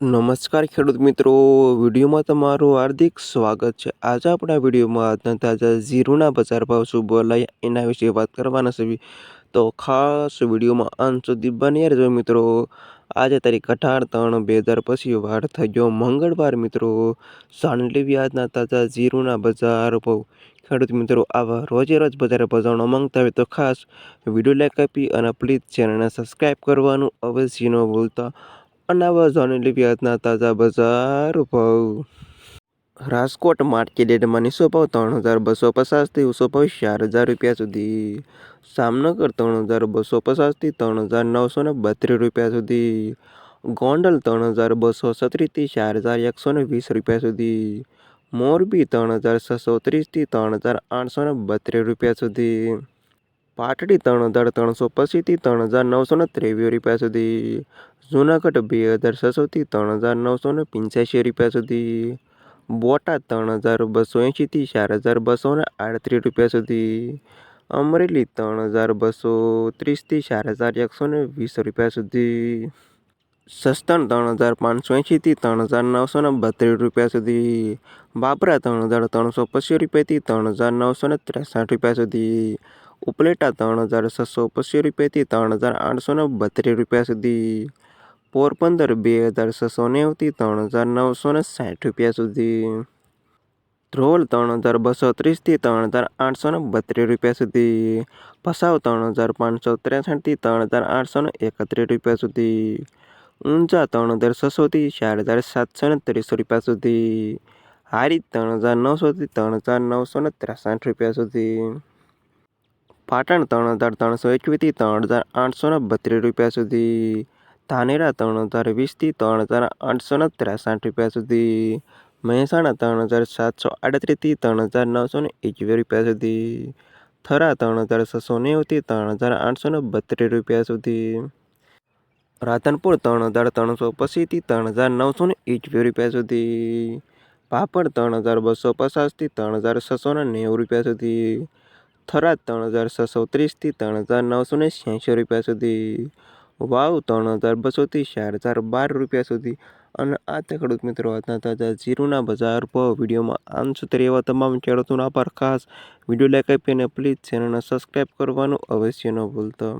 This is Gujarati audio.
નમસ્કાર ખેડૂત મિત્રો, વિડીયોમાં તમારું હાર્દિક સ્વાગત છે. આજે આપણા વિડીયોમાં આજના તાજા ઝીરોના બજાર ભાવ શું બોલાય એના વિશે વાત કરવાના છે. તો ખાસ વિડીયોમાં અંત સુધી બની રહેજો મિત્રો. આજે તારીખ અઢાર ત્રણ બે હજાર પછી વાર થઈ ગયો મંગળવાર મિત્રો. જાણી લેવી આજના તાજા ઝીરોના બજાર ભાવ. ખેડૂત મિત્રો, આવા રોજે રોજ બજારે બજારનો માંગતા હોય તો ખાસ વીડિયો લાઈક આપી અને પ્લીઝ ચેનલને સબસ્ક્રાઈબ કરવાનું અવશ્ય ન ભૂલતા. અને આવા જાણી લેવી આજના તાજા બજાર ભાવ રાજકોટ માર્કેટ યાર્ડમાં નીચો ભાવ ત્રણ હજાર બસો પચાસથી ઊંચો ભાવ ચાર હજાર રૂપિયા સુધી જામનગર ત્રણ હજાર બસો પચાસથી ત્રણ હજાર નવસો ને બત્રીસ રૂપિયા સુધી ગોંડલ ત્રણ હજાર બસો છત્રીસથી ચાર હજાર એકસો ને વીસ રૂપિયા સુધી મોરબી ત્રણ હજાર છસો ત્રીસથી ત્રણ હજાર આઠસો ને બત્રીસ રૂપિયા સુધી પાટડી ત્રણ હજાર ત્રણસો પચીસથી ત્રણ હજાર નવસો ને ત્રેવીસ રૂપિયા સુધી જૂનાગઢ બે હજાર છસોથી ત્રણ હજાર નવસો ને પંચ્યાસી રૂપિયા સુધી. બોટાદ ત્રણ હજાર બસો એંશીથી ચાર હજાર બસો ને આડત્રીસ રૂપિયા સુધી. અમરેલી ત્રણ હજાર બસો ત્રીસથી ચાર હજાર એકસો ને વીસ રૂપિયા સુધી. સસ્તન ત્રણ હજાર પાંચસો એંશીથી ત્રણ હજાર નવસો ને બત્રીસ રૂપિયા સુધી. બાબરા ત્રણ હજાર ત્રણસો પચીસ રૂપિયાથી ત્રણ હજાર નવસો ને ત્રેસઠ રૂપિયા સુધી. ઉપલેટા ત્રણ હજાર છસો પચીસ રૂપિયાથી ત્રણ હજાર આઠસો ને બત્રીસ રૂપિયા સુધી. પોરબંદર બે હજાર છસો નેવુંથી ત્રણ હજાર નવસો ને સાઠ રૂપિયા સુધી ધ્રોલ ત્રણ હજાર બસો ત્રીસથી ત્રણ હજાર આઠસો ને બત્રીસ રૂપિયા સુધી ભસાવ ત્રણ હજાર પાંચસો ત્રેસઠથી ત્રણ હજાર આઠસો ને એકત્રીસ રૂપિયા સુધી ઊંઝા ત્રણ હજાર છસોથી ચાર હજાર સાતસો ને ત્રીસ રૂપિયા સુધી હારી ત્રણ હજાર નવસોથી ત્રણ હજાર નવસો ને ત્રેસઠ રૂપિયા સુધી પાટણ ત્રણ હજાર ત્રણસો એકવીસથી ત્રણ હજાર આઠસો ને બત્રીસ રૂપિયા સુધી ધાનેરા ત્રણ હજાર વીસથી ત્રણ હજાર આઠસો ને ત્રેસઠ રૂપિયા સુધી મહેસાણા ત્રણ હજાર સાતસો આડત્રીસથી ત્રણ હજાર નવસો ને એકવીસ રૂપિયા સુધી થરા ત્રણ હજાર છસો નેવુંથી ત્રણ હજાર આઠસો ને બત્રીસ રૂપિયા સુધી રાધનપુર ત્રણ હજાર ત્રણસો પચીસથી ત્રણ હજાર નવસો ને એકવીસ રૂપિયા સુધી પાપડ ત્રણ હજાર બસો પચાસથી ત્રણ હજાર છસો ને નેવું રૂપિયા સુધી થરાદ ત્રણ હજાર છસો ત્રીસથી ત્રણ હજાર નવસો ને છ્યાસી રૂપિયા સુધી વાવ ત્રણ હજાર બસોથી ચાર હજાર બાર રૂપિયા સુધી. અને આ તે ખેડૂત મિત્રો, આજના તાજા જીરુના બજાર પર વિડીયોમાં આમ સુધી એવા તમામ ખેડૂતોના આભાર. ખાસ વીડિયો લાઈક આપીને પ્લીઝ ચેનલને સબસ્ક્રાઈબ કરવાનું અવશ્ય ન ભૂલતા.